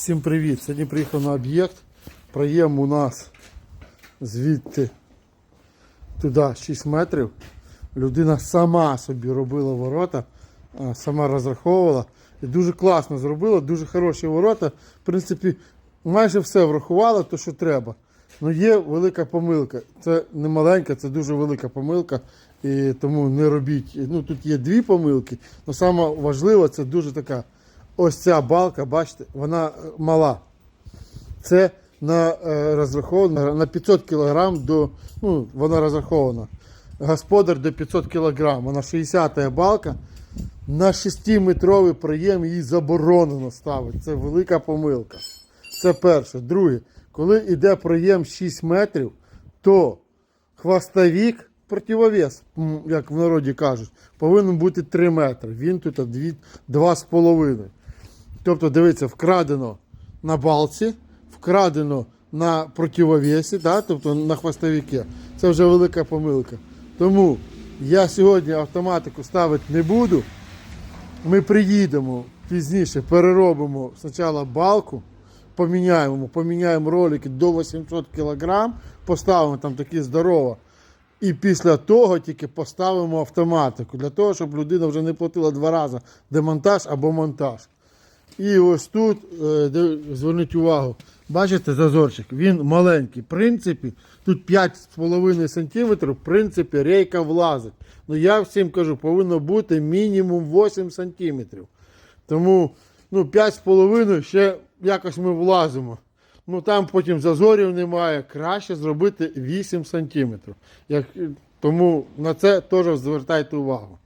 Всім привіт! Сьогодні приїхав на об'єкт. Проєм у нас звідти туди 6 метрів. Людина сама собі робила ворота, сама розраховувала. І дуже класно зробила, дуже хороші ворота. В принципі, майже все врахувала, то що треба. Ну є велика помилка. Це не маленька, це дуже велика помилка. І тому не робіть. Ну тут є дві помилки, але саме важливе це дуже така. Ось ця балка, бачите, вона е, мала. Це на е, розраховано на 500 кг до. Ну, вона розрахована. Господар до 500 кг. Вона 60-та балка. На 6-метровий проєм її заборонено ставити. Це велика помилка. Це перше. Друге, коли йде проєм 6 метрів, то хвостовік, противовес, як в народі кажуть, повинен бути 3 метри. Він тут 2,5. Тобто, дивіться, вкрадено на балці, вкрадено на противовесі, да? тобто на хвостовіки. Це вже велика помилка. Тому я сьогодні автоматику ставити не буду. Ми приїдемо пізніше, переробимо спочатку балку, поміняємо, поміняємо ролики до 800 кг, поставимо там такі здорово. І після того тільки поставимо автоматику, для того, щоб людина вже не платила два рази демонтаж або монтаж. І ось тут, е, зверніть увагу, бачите зазорчик, він маленький. В принципі, тут 5,5 см, в принципі, рейка влазить. Ну я всім кажу, повинно бути мінімум 8 см. Тому ну, 5,5 ще якось ми влазимо. Ну там потім зазорів немає. Краще зробити 8 см. Як, тому на це теж звертайте увагу.